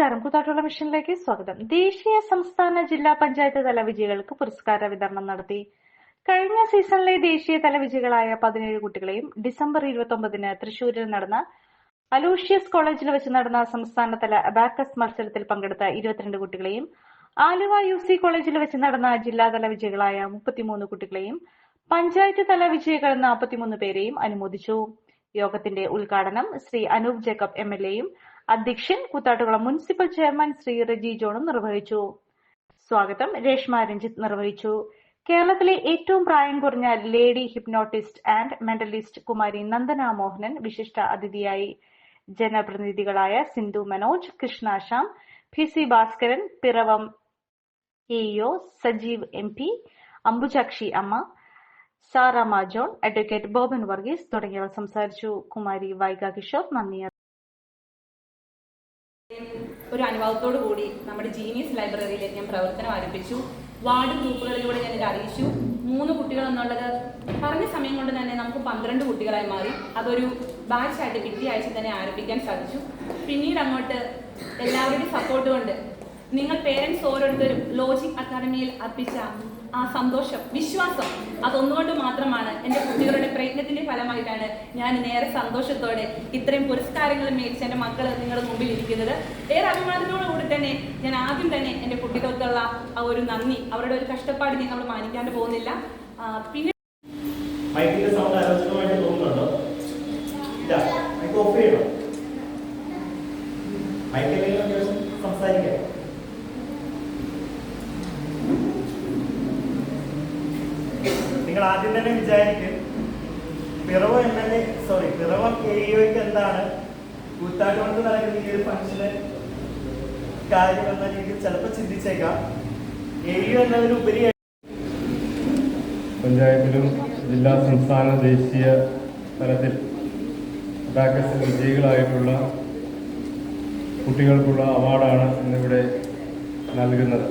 നമസ്കാരം. കൂത്താട്ടുള്ള മിഷനിലേക്ക് സ്വാഗതം. ദേശീയ സംസ്ഥാന ജില്ലാ പഞ്ചായത്ത് തല വിജയികൾക്ക് പുരസ്കാര വിതരണം നടത്തി. കഴിഞ്ഞ സീസണിലെ ദേശീയ തല വിജയികളായ പതിനേഴ് കുട്ടികളെയും ഡിസംബർ ഇരുപത്തി ഒമ്പതിന് തൃശൂരിൽ നടന്ന അലൂഷ്യസ് കോളേജിൽ വെച്ച് നടന്ന സംസ്ഥാനതല അബാക്കസ് മത്സരത്തിൽ പങ്കെടുത്ത ഇരുപത്തിരണ്ട് കുട്ടികളെയും ആലുവ യു സി കോളേജിൽ വെച്ച് നടന്ന ജില്ലാതല വിജയികളായ മുപ്പത്തിമൂന്ന് കുട്ടികളെയും പഞ്ചായത്ത് തല വിജയികൾ നാൽപ്പത്തിമൂന്ന് പേരെയും അനുമോദിച്ചു. യോഗത്തിന്റെ ഉദ്ഘാടനം Shri Anoop Jacob M L എയും അധ്യക്ഷൻ കൂത്താട്ടുകുളം മുനിസിപ്പൽ ചെയർമാൻ ശ്രീ റെജി ജോണും നിർവഹിച്ചു. സ്വാഗതം. രേഷ്മ രഞ്ജിത്ത് നിർവഹിച്ചു. കേരളത്തിലെ ഏറ്റവും പ്രായം കുറഞ്ഞ lady hypnotist and mentalist Kumari Nandana Mohanan വിശിഷ്ട അതിഥിയായി. ജനപ്രതിനിധികളായ Sindhu Manoj കൃഷ്ണാശാം P C Bhaskaran Piravom AEO Sajeev M P Ambujakshi Amma Sarama John advocate Boban Varghese തുടങ്ങിയവർ സംസാരിച്ചു. കുമാരി വൈഗ കിഷോർ നന്ദി ഒരു അനുഭവത്തോടു കൂടി നമ്മുടെ ജീനിയസ് ലൈബ്രറിയിൽ ഞാൻ പ്രവർത്തനം ആരംഭിച്ചു. വാർഡ് ഗ്രൂപ്പുകളിലൂടെ ഞാൻ ഇത് അറിയിച്ചു. മൂന്ന് കുട്ടികൾ എന്നുള്ളത് പറഞ്ഞ സമയം കൊണ്ട് തന്നെ നമുക്ക് പന്ത്രണ്ട് കുട്ടികളായി മാറി. അതൊരു ബാച്ചായിട്ട് പിറ്റേ ആഴ്ച തന്നെ ആരംഭിക്കാൻ സാധിച്ചു. പിന്നീട് അങ്ങോട്ട് എല്ലാവരുടെയും സപ്പോർട്ട് കൊണ്ട് നിങ്ങൾ പേരൻസ് ഓരോരുത്തരും ലോജിക് അക്കാദമിയിൽ അർപ്പിച്ച ആ സന്തോഷം വിശ്വാസം അതൊന്നുകൊണ്ട് മാത്രമാണ് എന്റെ ഫലമായിട്ടാണ് ഞാൻ നേരെ സന്തോഷത്തോടെ ഇത്രയും പുരസ്കാരങ്ങൾ മേടിച്ച് എന്റെ മക്കൾ നിങ്ങളുടെ മുമ്പിൽ ഇരിക്കുന്നത് ഏറെ അഭിമാനത്തോടുകൂടി തന്നെ ഞാൻ ആദ്യം തന്നെ എന്റെ കുട്ടികൾക്കുള്ള ആ ഒരു നന്ദി. അവരുടെ ഒരു കഷ്ടപ്പാട് ഞങ്ങൾ മാനിക്കാണ്ട് പോകുന്നില്ല. പിന്നെ മൈക്കിന്റെ സൗണ്ട് തോന്നുന്നുണ്ടോ? നിങ്ങൾ ആദ്യം തന്നെ വിചാരിക്കും Piravom M L A sorry Piravom K ഇഒക്ക് എന്താണ് കൂത്താട്ടുകൊണ്ട് നടക്കുന്ന ഈ ഒരു ഫംഗ്ഷന് കാര്യം എന്ന രീതിയിൽ ചിലപ്പോൾ ചിന്തിച്ചേക്കാം. എ യു എന്നതിനുപരി പഞ്ചായത്തിലും ജില്ലാ സംസ്ഥാന ദേശീയ തലത്തിൽ വിജയികളായിട്ടുള്ള കുട്ടികൾക്കുള്ള അവാർഡാണ് ഇന്നിവിടെ നൽകുന്നത്.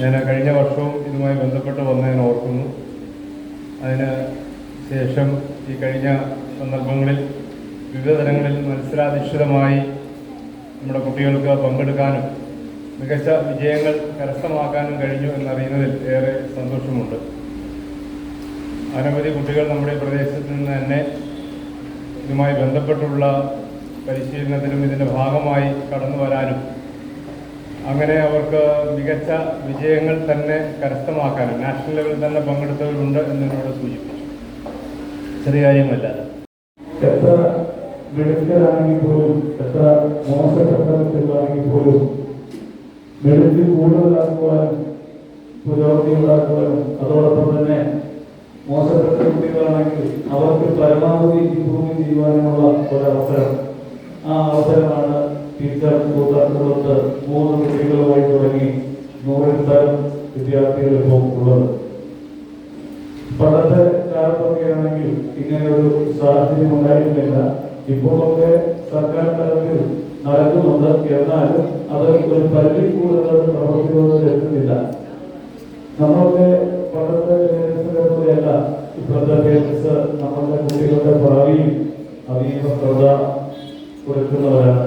ഞാൻ കഴിഞ്ഞ വർഷവും ഇതുമായി ബന്ധപ്പെട്ട് വന്ന് ഞാൻ ഓർക്കുന്നു. അതിന് ശേഷം ഈ കഴിഞ്ഞ സന്ദർഭങ്ങളിൽ വിവിധ തലങ്ങളിൽ മത്സരാധിഷ്ഠിതമായി നമ്മുടെ കുട്ടികൾക്ക് പങ്കെടുക്കാനും മികച്ച വിജയങ്ങൾ കരസ്ഥമാക്കാനും കഴിഞ്ഞു എന്നറിയുന്നതിൽ ഏറെ സന്തോഷമുണ്ട്. അനവധി കുട്ടികൾ നമ്മുടെ പ്രദേശത്ത് നിന്ന് തന്നെ ഇതുമായി ബന്ധപ്പെട്ടുള്ള പരിശീലനത്തിനും ഇതിന്റെ ഭാഗമായി കടന്നു വരാനും അങ്ങനെ അവർക്ക് മികച്ച വിജയങ്ങൾ തന്നെ കരസ്ഥമാക്കാനും നാഷണൽ ലെവലിൽ തന്നെ പങ്കെടുത്തവരുണ്ട് എന്നതിനോട് സൂചിപ്പിച്ചു. ചെറിയ കാര്യമല്ല പോലും പോലും അതോടൊപ്പം തന്നെ മോശപ്പെട്ട കുട്ടികളാണെങ്കിൽ അവർക്ക് പരമാവധി ഇമ്പ്രൂവ് ചെയ്യുവാനുമുള്ള ഒരവസരം ആ അവസരമാണ് ടീച്ചർ കൂത്താട്ടുകൊടുത്ത് മൂന്ന് കുട്ടികളുമായി തുടങ്ങി നൂറിൽ തരം വിദ്യാർത്ഥികൾ ഇപ്പോൾ ഉള്ളത് പണ്ടത്തെ കാലത്തൊക്കെയാണെങ്കിൽ ഇങ്ങനെ ഒരു സാഹചര്യം ഉണ്ടായിരുന്നില്ല. ഇപ്പോഴൊക്കെ സർക്കാർ തലത്തിൽ നടക്കുന്നുണ്ട്. എന്നാലും അത് ഒരു പരിധി കൂടുതൽ പ്രവർത്തിക്കുന്നതിൽ എത്തുന്നില്ല. നമ്മളൊക്കെ പണ്ടത്തെ പോലെയല്ല ഇപ്പോഴത്തെ പേരൻസ് നമ്മളുടെ കുട്ടികളുടെ ഭാവിയിൽ അതീവ ശ്രദ്ധ കൊടുക്കുന്നവരാണ്.